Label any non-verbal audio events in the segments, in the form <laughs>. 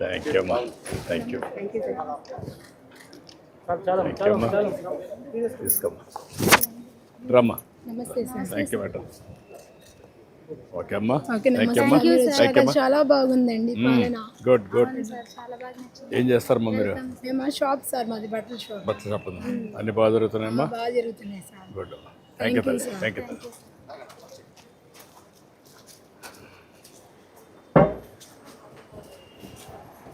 Thank you అమ్మా thank you thank you అమ్మా తీసుకోమ్మా రమ్మా నమస్తే sir thank you madam okay అమ్మా ఓకే థ్యాంక్ యూ అమ్మా థ్యాంక్ యూ చాలా బాగుందండి పాలన గుడ్ గుడ్ ఏం చేస్తారమ్మా మీరు మేము షాప్ సార్ మాది బట్టల షాప్ బట్టల షాప్ ఉంది అన్ని బాగా జరుగుతున్నాయమ్మా బాగా జరుగుతున్నాయి sir good thank you thank you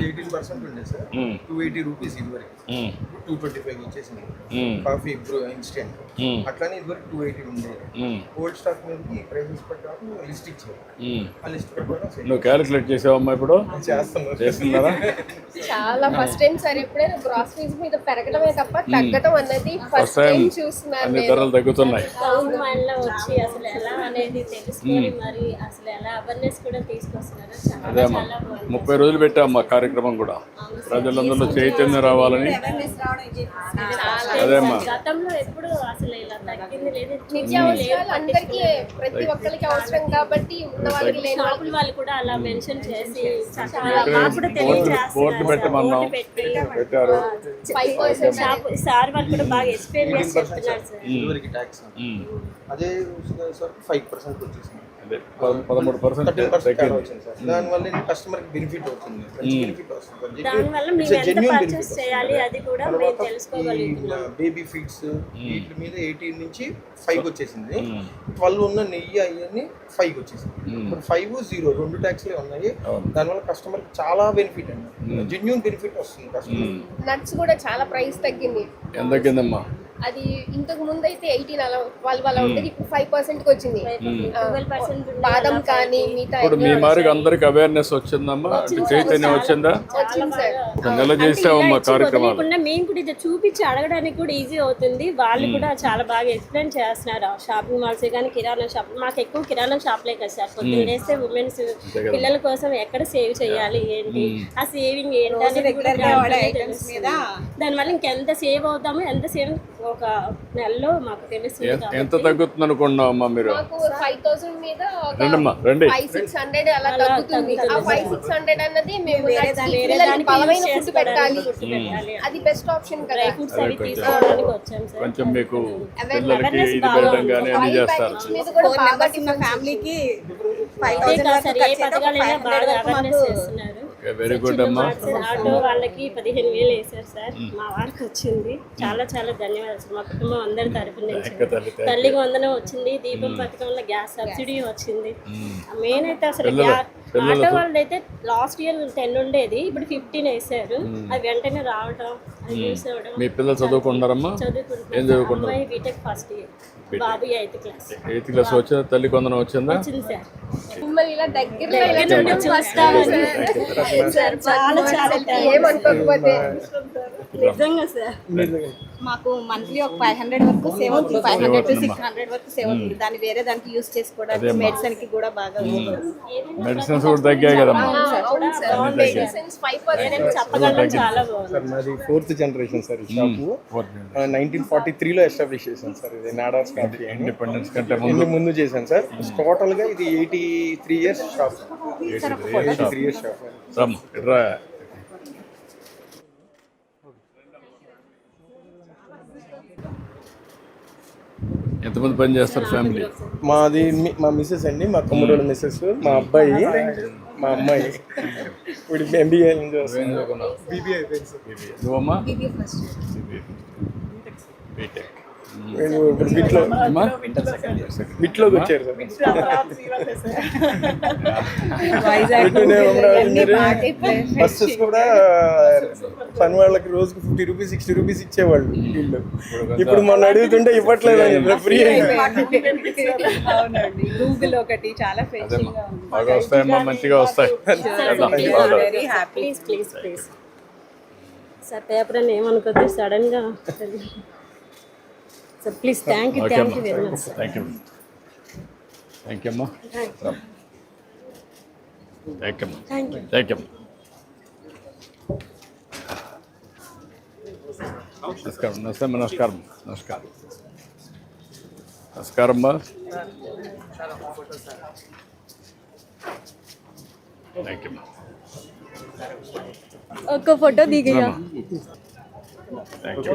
eighteen percent ఉండే సార్. మ్, టూ ఎయిటీ రూపీస్ ఇదివరకు. టూ ట్వంటీ ఫైవ్ వచ్చేసింది. కాఫీ బ్రూ ఇన్స్టెంట్ అట్లానే ఇదివరకు టూ ఎయిటీ ఉండేది ఓల్డ్ స్టాక్ మీదకి ప్రైసెస్ ప్రకారం లిస్ట్ ఇచ్చారు. ఆ లిస్ట్ ప్రకారం నువ్వు క్యాలిక్యులేట్ చేసావమ్మా ఇప్పుడు? చేస్తున్నారు చేస్తున్నారా? చాలా ఫస్ట్ టైం సార్ ఎప్పుడైనా గ్రాసరీస్ మీద పెరగడమే తప్ప తగ్గడం అన్నది ఫస్ట్ టైం చూస్తున్నాను అన్ని నేను. ధరలు తగ్గుతున్నాయి. వచ్చి అసలు ఎలా అనేది తెలుసుకొని మరి అసలు ఎలా అవేర్నెస్ కూడా తీసుకొస్తున్నారు చాలా అదే అమ్మా. చాలా ముప్పై రోజులు పెట్టామమ్మా కార్యక్రమం కూడా. ప్రజలందరిలో చైతన్యం రావాలని. అదే అమ్మా. గతంలో ఎప్పుడు అసలు ఇలా తగ్గింది లేదు. నిత్యావసరాలు అందరికీ ప్రతి ఒక్కరికి అవసరం కాబట్టి ఉన్న వాళ్ళకి లేని వాళ్ళకి. షాపుల వాళ్ళు కూడా అలా మెన్షన్ చేసి చక్కగా మాకు కూడా తెలియజేస్తున్నారు బోర్డు పెట్టమన్నాం. పెట్టారు. సార్ వాళ్ళు కూడా బాగా చెప్తున్నారు సార్. అదే సార్ ఫైవ్ పర్సెంట్ వచ్చేసింది. పదమూడు పర్సెంట్ దానివల్ల కస్టమర్కి బెనిఫిట్ అవుతుంది. బెనిఫిట్ వస్తుంది దానివల్ల మేము ఎంత పర్చేస్ చేయాలి అది కూడా మేము తెలుసుకోగలుగుతున్నాం. బేబీ ఫీడ్స్ వీటి మీద ఎయిటీన్ నుంచి ఫైవ్ వచ్చేసింది. ట్వెల్వ్ ఉన్న నెయ్యి అవన్నీ ఫైవ్ వచ్చేసింది. ఇప్పుడు ఫైవ్ జీరో రెండు ట్యాక్స్లే ఉన్నాయి. దానివల్ల కస్టమర్ చాలా బెనిఫిట్ అండి. జెన్యున్ బెనిఫిట్ వస్తుంది కస్టమర్ నట్స్ కూడా చాలా ప్రైస్ తగ్గింది. ఎంత తగ్గిందమ్మా? అది ఇంతకు ముందు అయితే ఎయిటీన్ అలా ట్వెల్వ్ అలా ఉండేది ఇప్పుడు ఫైవ్ పర్సెంట్కి వచ్చింది బాదం కానీ మిగతా ఇప్పుడు మీ మారికి అందరికి అవేర్నెస్ వచ్చిందమ్మా? చైతన్యం వచ్చిందా? నెల చేసావమ్మా కార్యక్రమాలు. మేము కూడా ఇది చూపించి అడగడానికి కూడా ఈజీ అవుతుంది. వాళ్ళు కూడా చాలా బాగా ఎక్స్ప్లెయిన్ చేస్తున్నారు. షాపింగ్ మాల్స్ కానీ కిరాణా షాప్ మాకు ఎక్కువ కిరాణా షాప్లే కదా సార్. పొద్దున్న వేస్తే ఉమెన్స్ పిల్లల కోసం ఎక్కడ సేవ్ చేయాలి ఏంటి? ఆ సేవింగ్ ఏంటి. దానివల్ల ఇంకెంత సేవ్ అవుతామో ఎంత సేవ్ ఒక నెలలో మాకు తెలుస్తుంది ఎంత- ఎంత తగ్గుతుంది అనుకున్నావు అమ్మా మీరు ఫైవ్ థౌసండ్ మీద రండమ్మా రండి. ఫైవ్ సిక్స్ హండ్రెడ్ అలా తగ్గుతుంది. ఆ ఫైవ్ సిక్స్ హండ్రెడ్ అన్నది మేము వేరే పిల్లలకి దానికి బలమైన ఫుడ్ పెట్టాలి. అది బెస్ట్ ఆప్షన్ కదా. ఫుడ్స్ అవి తీసుకోవడానికి వచ్చాం సార్. కొంచెం మీకు పిల్లలకి ఇది పెట్టడం కానీ అన్ని చేస్తారు. ఫ్యామిలీకి కాదు సార్ ఏ పథకాలైనా బాగా అవేర్నెస్ చేస్తున్నారు. వెరీ గుడ్ అమ్మా. ఆటో వాళ్ళకి పదిహేను వేలు వేశారు సార్. మా వారికి వచ్చింది. చాలా చాలా ధన్యవాదాలు సార్. మా కుటుంబం అందరి you. తల్లికి వందనం వచ్చింది. దీపం పథకంలో గ్యాస్ సబ్సిడీ వచ్చింది. మెయిన్ అయితే అసలు గ్యా- ఆటో వాళ్ళైతే లాస్ట్ ఇయర్ టెన్ ఉండేది ఇప్పుడు ఫిఫ్టీన్ వేసారు. అది వెంటనే రావటం అది యూస్ అవ్వడం మీ పిల్లలు చదువుకుంటున్నారమ్మా? ఏం చదువుకుంటారు అమ్మాయి బీటెక్ ఫస్ట్ ఇయర్ బాబు ఎయిత్ క్లాస్ ఎయిత్ క్లాస్ వచ్చిందా? తల్లి కొందరం వచ్చిందా? వచ్చింది సార్. మిమ్మల్ని ఇలా దగ్గర చాలా చాలా ఏమనుకోకపోతే? నిజంగా సార్. మాకు మంత్లీ ఒక ఫైవ్ హండ్రెడ్ వరకు సేవ్ అవుతుంది. Five hundred to six hundred వరకు సేవ్ అవుతుంది. దాన్ని వేరే దానికి యూస్ చేసుకోవడానికి మెడిసిన్కి కూడా బాగా. మెడిసిన్స్ కూడా తగ్గాయి చెప్పగలం చాలా బాగుంది. సార్ మాది ఫోర్త్ జనరేషన్ సార్ ఈ షాపు నైన్టీన్ ఫార్టీ త్రీలో ఎస్టాబ్లిష్ చేశాను సార్ ఇది నాడాస్ కాఫీ అని. ఇండిపెండెన్స్ కంటే ముందు. చేశాను సార్. టోటల్గా ఇది eighty three years shop eighty three years shop ఎంతమంది పని చేస్తారు ఫ్యామిలీ? మాది మీ- మా మిస్సెస్ అండి మా తమ్ముడు మిస్సెస్ మా అబ్బాయి మా అమ్మాయి. ఇప్పుడు ఎంబీఏ బీబీఐ నువ్వమ్మా? నేను ఇప్పుడు బిట్లో బిట్లోకి వచ్చారు సార్ బస్సెస్ కూడా పని వాళ్ళకి రోజుకి ఫిఫ్టీ రూపీస్ సిక్స్టీ రూపీస్ ఇచ్చేవాళ్ళు వీళ్ళు. ఇప్పుడు మొన్న అడుగుతుంటే ఇవ్వట్లేదు అని చెప్పి ఫ్రీ ఒకటి చాలా బాగా వస్తాయమ్మా మంచిగా వస్తాయి. అని ఏమనుకోద్దు సడన్గా. <laughs> Sir please thank you okay thank అమ్మా you very much thank you thank you అమ్మా థ్యాంక్ యూ అమ్మా థ్యాంక్ యూ నమస్కారం నమస్తే నమస్కారం నమస్కారం నమస్కారం అమ్మా థ్యాంక్ యూ అమ్మా ఒక్క ఫోటో దిగయ్యా థ్యాంక్ యూ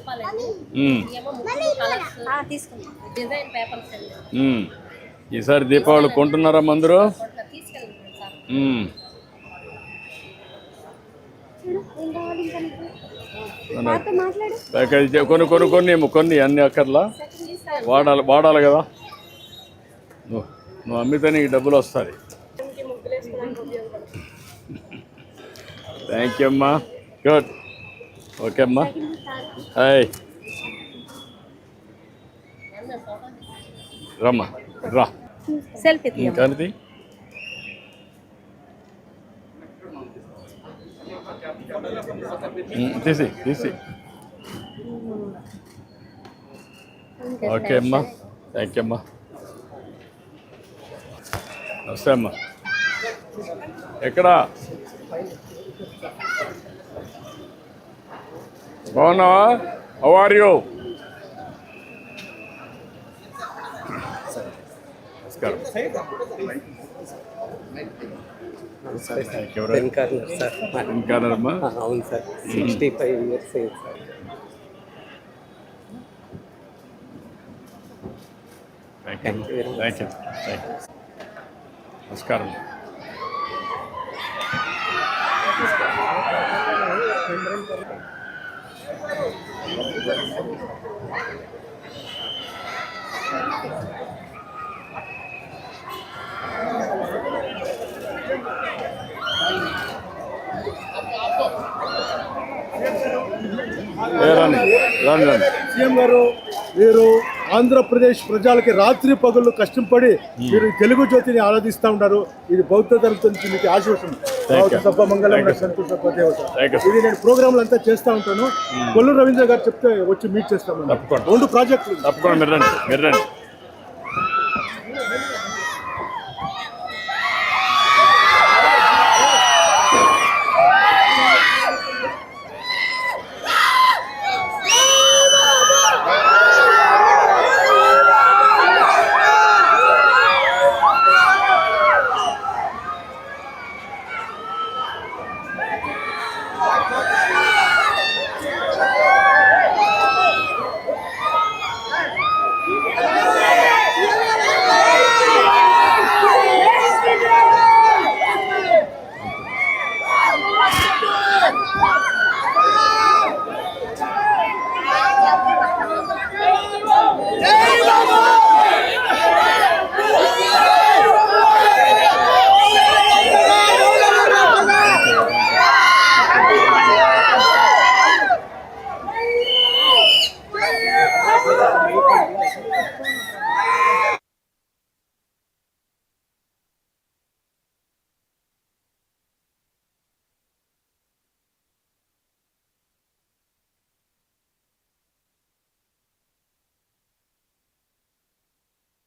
ఈసారి దీపావళి కొంటున్నారా చే- కొన్ని కొన్ని కొన్ని ఏమో కొన్ని అన్ని అక్కర్లా? వాడాలి వాడాలి కదా? నువ్వు నువ్వు అమ్మితే నీకు డబ్బులు వస్తుంది థ్యాంక్ యూ అమ్మా. గుడ్ ఓకే అమ్మా. హాయ్ రమ్మా రా. సెల్ఫీ ఇంకానిది తీసి తీసి. ఓకే అమ్మా థ్యాంక్ యూ అమ్మా. నమస్తే అమ్మా. ఎక్కడా? బాగున్నావా? హౌ ఆర్ యూ నమస్కారం? Pen corner sir. మాది. ఇంకానమ్మా ఆ, అవును సార్. సిక్స్టీ ఫైవ్ ఇయర్స్ అయింది sir. Thank you. Thank you నమస్కారం రండి రండి రండి సీఎం గారు మీరు ఆంధ్రప్రదేశ్ ప్రజలకి రాత్రి పగళ్ళు కష్టపడి మీరు ఈ తెలుగు జ్యోతిని ఆరాధిస్తూ ఉంటారు ఇది బౌద్ధ ధర్మం నుంచి మీకు. సభ మంగళం. సంతోష you. ఇది నేను ప్రోగ్రాంలు అంతా చేస్తూ ఉంటాను. కొల్లు రవీంద్ర గారు చెప్తే వచ్చి మీట్ చేస్తాను. రెండు ప్రాజెక్టులు తప్పకుండా. మీరు మీరు